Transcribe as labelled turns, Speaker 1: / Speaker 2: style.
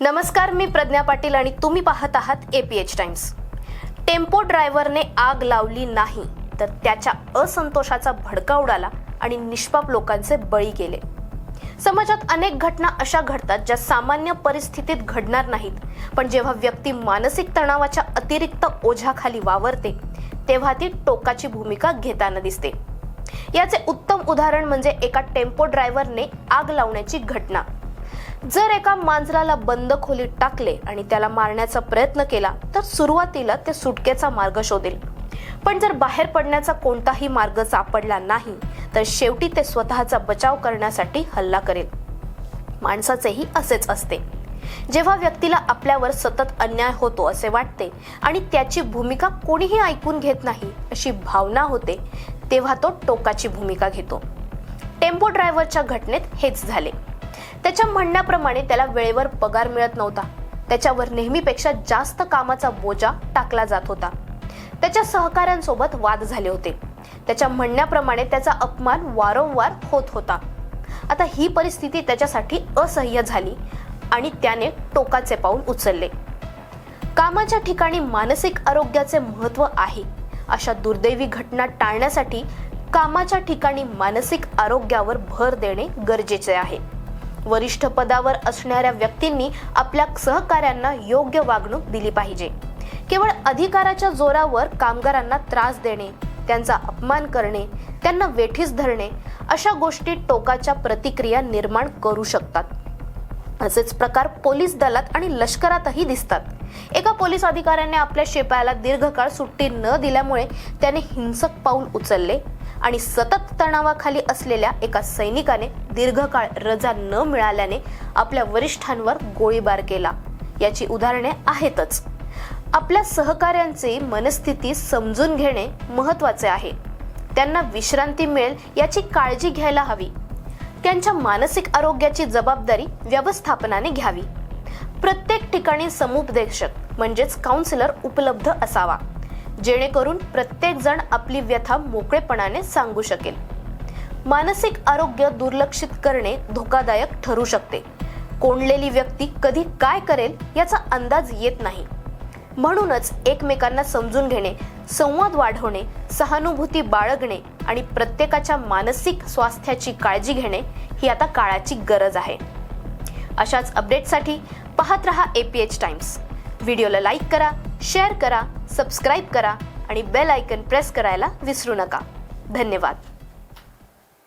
Speaker 1: नमस्कार मी प्रज्ञा पाटील आणि तुम्ही पाहत आहात एपीएच टाइम्स टेम्पो ड्रायव्हरने आग लावली नाही तर त्याच्या असंतोषाचा भडका उडाला आणि निष्पाप लोकांचे बळी गेले. समाजात अनेक घटना अशा घडतात ज्या सामान्य परिस्थितीत घडणार नाहीत पण जेव्हा व्यक्ती मानसिक तणावाच्या अतिरिक्त ओझ्याखाली वावरते तेव्हा ती टोकाची भूमिका घेताना दिसते. याचे उत्तम उदाहरण म्हणजे एका टेम्पो ड्रायव्हरने आग लावण्याची घटना. जर एका मांजराला बंद खोलीत टाकले आणि त्याला मारण्याचा प्रयत्न केला तर सुरुवातीला ते सुटकेचा मार्ग शोधेल. पण जर बाहेर पडण्याचा कोणताही मार्ग सापडला नाही तर शेवटी ते स्वतःचा बचाव करण्यासाठी हल्ला करेल. माणसाचेही असेच असते. जेव्हा व्यक्तीला आपल्यावर सतत अन्याय होतो असे वाटते आणि त्याची भूमिका कोणीही ऐकून घेत नाही अशी भावना होते तेव्हा तो टोकाची भूमिका घेतो. टेम्पो ड्रायव्हरच्या घटनेत हेच झाले. त्याच्या म्हणण्याप्रमाणे त्याला वेळेवर पगार मिळत नव्हता. त्याच्यावर नेहमीपेक्षा जास्त कामाचा बोजा टाकला जात होता. त्याच्या सहकाऱ्यांसोबत वाद झाले होते. त्याच्या म्हणण्याप्रमाणे त्याचा अपमान वारंवार होत होता. आता ही परिस्थिती त्याच्यासाठी असह्य झाली आणि त्याने टोकाचे पाऊल उचलले. कामाच्या ठिकाणी मानसिक आरोग्याचे महत्त्व आहे. अशा दुर्दैवी घटना टाळण्यासाठी कामाच्या ठिकाणी मानसिक आरोग्यावर भर देणे गरजेचे आहे. वरिष्ठ पदावर असणाऱ्या व्यक्तींनी आपल्या सहकाऱ्यांना योग्य वागणूक दिली पाहिजे. केवळ अधिकाराच्या जोरावर कामगारांना त्रास देणे त्यांचा अपमान करणे त्यांना वेठीस धरणे अशा गोष्टी टोकाच्या प्रतिक्रिया निर्माण करू शकतात. असेच प्रकार पोलीस दलात आणि लष्करातही दिसतात. एका पोलीस अधिकाऱ्याने आपल्या शेपायाला दीर्घकाळ सुट्टी न दिल्यामुळे त्याने हिंसक पाऊल उचलले. आणि सतत तणावाखाली असलेल्या एका सैनिकाने दीर्घकाळ रजा न मिळाल्याने आपल्या वरिष्ठांवर गोळीबार केला. याची उदाहरणे आहेतच. आपल्या सहकाऱ्यांची मनस्थिती समजून घेणे महत्त्वाचे आहे. त्यांना विश्रांती मिळेल याची काळजी घ्यायला हवी. त्यांच्या मानसिक आरोग्याची जबाबदारी व्यवस्थापनाने घ्यावी. प्रत्येक ठिकाणी समुपदेशक म्हणजेच काउन्सिलर उपलब्ध असावा. जेणेकरून प्रत्येक जण आपली व्यथा मोकळेपणाने सांगू शकेल. मानसिक आरोग्य दुर्लक्षित करणे धोकादायक ठरू शकते. कोंडलेली व्यक्ती कधी काय करेल याचा अंदाज येत नाही. म्हणूनच एकमेकांना समजून घेणे संवाद वाढवणे सहानुभूती बाळगणे आणि प्रत्येकाच्या मानसिक स्वास्थ्याची काळजी घेणे ही आता काळाची गरज आहे. अशाच अपडेटसाठी पाहत रहा ए पी एच टाइम्स व्हिडिओला लाईक करा शेअर करा सबस्क्राईब करा आणि बेल आयकन प्रेस करायला विसरू नका. धन्यवाद.